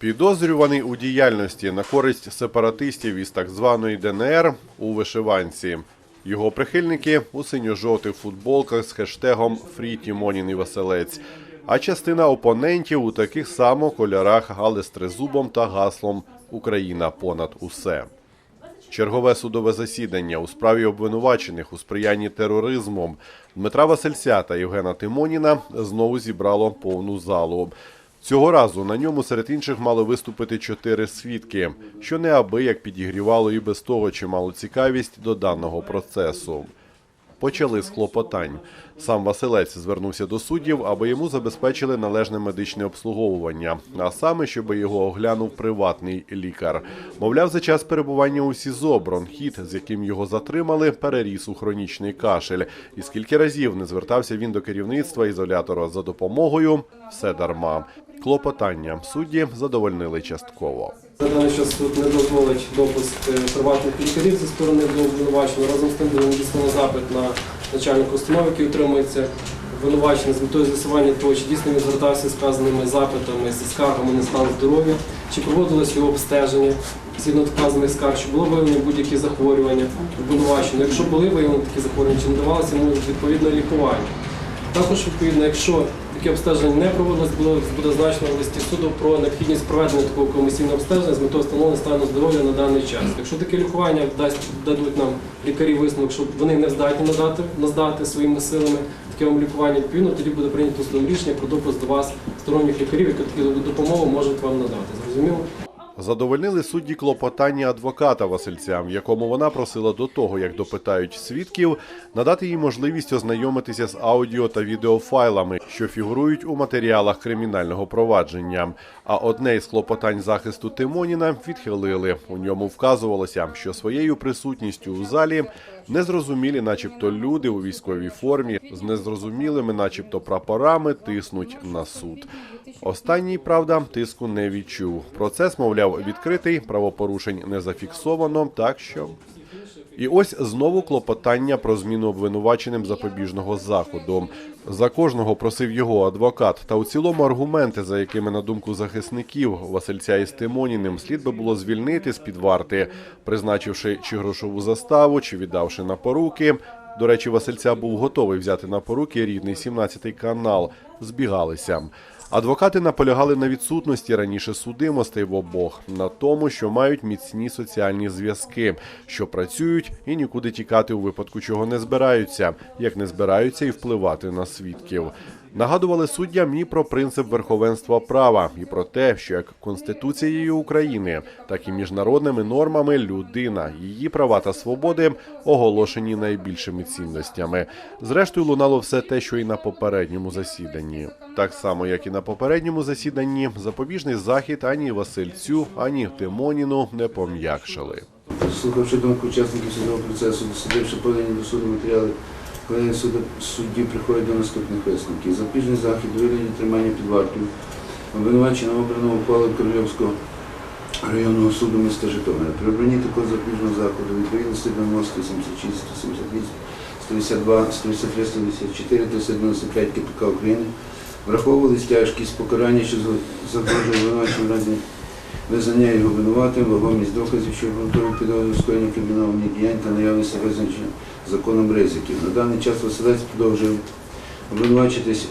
Підозрюваний у діяльності на користь сепаратистів із так званої ДНР у вишиванці. Його прихильники у синьо-жовтих футболках з хештегом «Фрі Тімонін і Веселець. А частина опонентів у таких само кольорах, але з тризубом та гаслом Україна понад усе. Чергове судове засідання у справі обвинувачених у сприянні тероризмом Дмитра Васильця та Євгена Тимоніна знову зібрало повну залу. Цього разу на ньому серед інших мали виступити чотири свідки, що неабияк підігрівало і без того чималу цікавість до даного процесу. Почали з клопотань. Сам Василець звернувся до суддів, аби йому забезпечили належне медичне обслуговування, а саме, щоб його оглянув приватний лікар. Мовляв, за час перебування у СІЗО бронхіт, з яким його затримали, переріс у хронічний кашель. І скільки разів не звертався він до керівництва ізолятора за допомогою, все дарма. Клопотання судді задовольнили частково. На даний час суд не дозволить допуск е, приватних лікарів зі сторони до обвинуваченого. Разом з тим буде надіслано запит на начальника установи, який утримується обвинувачений з метою з'ясування того, чи дійсно він звертався з вказаними запитами, зі скаргами на стан здоров'я, чи проводилось його обстеження згідно вказаних скарг, чи було виявлені будь-які захворювання обвинуваченого. Якщо були виявлені такі захворювання, чи надавалося йому відповідне лікування. Також, відповідно, якщо таке обстеження не проводилось, буде значно в листі суду про необхідність проведення такого комісійного обстеження з метою встановлення стану здоров'я на даний час. Якщо таке лікування дадуть нам лікарі висновок, що вони не здатні надати надати своїми силами таке вам лікування, відповідно тоді буде прийнято судом рішення про допуск до вас сторонніх лікарів, які таку допомогу можуть вам надати. Зрозуміло? Задовольнили судді клопотання адвоката Васильця, в якому вона просила до того, як допитають свідків, надати їй можливість ознайомитися з аудіо та відеофайлами, що фігурують у матеріалах кримінального провадження. А одне із клопотань захисту Тимоніна відхилили. У ньому вказувалося, що своєю присутністю у залі незрозумілі, начебто, люди у військовій формі з незрозумілими, начебто, прапорами тиснуть на суд. Останній, правда, тиску не відчув. Процес, мовляв, відкритий, правопорушень не зафіксовано, так що. І ось знову клопотання про зміну обвинуваченим запобіжного заходу. За кожного просив його адвокат, та у цілому аргументи, за якими, на думку захисників Васильця із Тимоніним, слід би було звільнити з під варти, призначивши чи грошову заставу, чи віддавши на поруки. До речі, Васильця був готовий взяти на поруки рідний 17-й канал. Збігалися. Адвокати наполягали на відсутності раніше судимостей в обох, на тому, що мають міцні соціальні зв'язки, що працюють і нікуди тікати у випадку чого не збираються, як не збираються і впливати на свідків. Нагадували суддям і про принцип верховенства права, і про те, що як Конституцією України, так і міжнародними нормами людина, її права та свободи оголошені найбільшими цінностями. Зрештою, лунало все те, що і на попередньому засіданні. Так само, як і на попередньому засіданні, запобіжний захід ані Васильцю, ані Тимоніну не пом'якшили. Слухавши думку учасників судового процесу, дослідивши подані до суду матеріали, колеги суду, судді приходять до наступних висновків. Запобіжний захід у вигляді тримання під вартою обвинуваченого обраного ухвалою Корольовського районного суду міста Житомира. При обранні такого запобіжного заходу відповідності до вимог 176, 178, 152, 153, 194, 395 КПК України враховувались тяжкість покарання, що загрожує обвинуваченому в разі визнання його винуватим, вагомість доказів, що обґрунтують підозру скоєння кримінальних діянь та наявності визначення законом ризиків. На даний час Василець продовжує обвинувачитись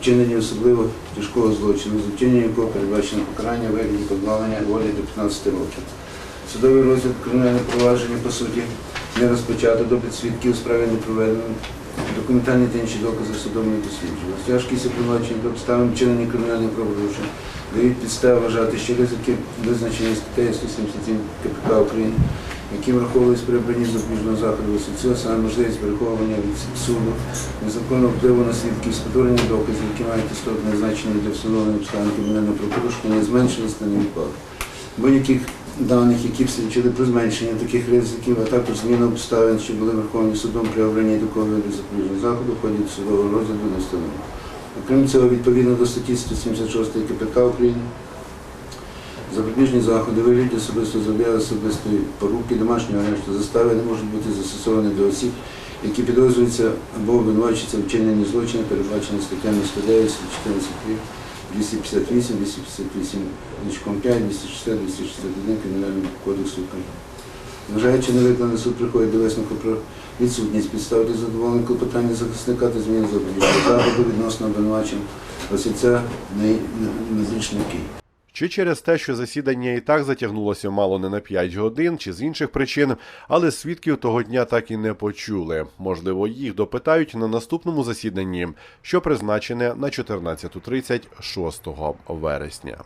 вчиненні особливо тяжкого злочину, вчинення якого передбачено покарання вигляді позбавлення волі до 15 років. Судовий розгляд кримінального провадження, по суті, не розпочато, допит свідків у справі не проведено. Документальні та інші докази судом не досліджували. Тяжкість обвинувачення до обставин вчинення кримінальних правопорушень дають підстави вважати, що ризики визначені статтею 177 КПК України, які враховувались при обранні запобіжного заходу висоцю, саме можливість переховування від суду, незаконного впливу на свідків, спотворення доказів, які мають істотне значення для встановлення обставин кримінального правопорушення, зменшились та не відпали. Будь-яких даних, які б свідчили про зменшення таких ризиків, а також зміну обставин, що були враховані судом при обранні такого виду запобіжного заходу, в ході судового розгляду не встановлено. Окрім цього, відповідно до статті 176 КПК України, запобіжні заходи вигляді особисто забіяли особистої поруки, домашнього арешту, застави не можуть бути застосовані до осіб, які підозрюються або обвинувачуються вчиненні злочину, передбачені статтями 109, 114 258, 258 значком 5, 260, 261 Кримінального кодексу України. Вважаючи викладений суд приходить до висновку про відсутність підстав для задоволення клопотання захисника та зміни запобіжного заходу відносно обвинувачення Васильця Незрічники. Чи через те, що засідання і так затягнулося мало не на 5 годин, чи з інших причин, але свідків того дня так і не почули. Можливо, їх допитають на наступному засіданні, що призначене на 14.30 6 вересня.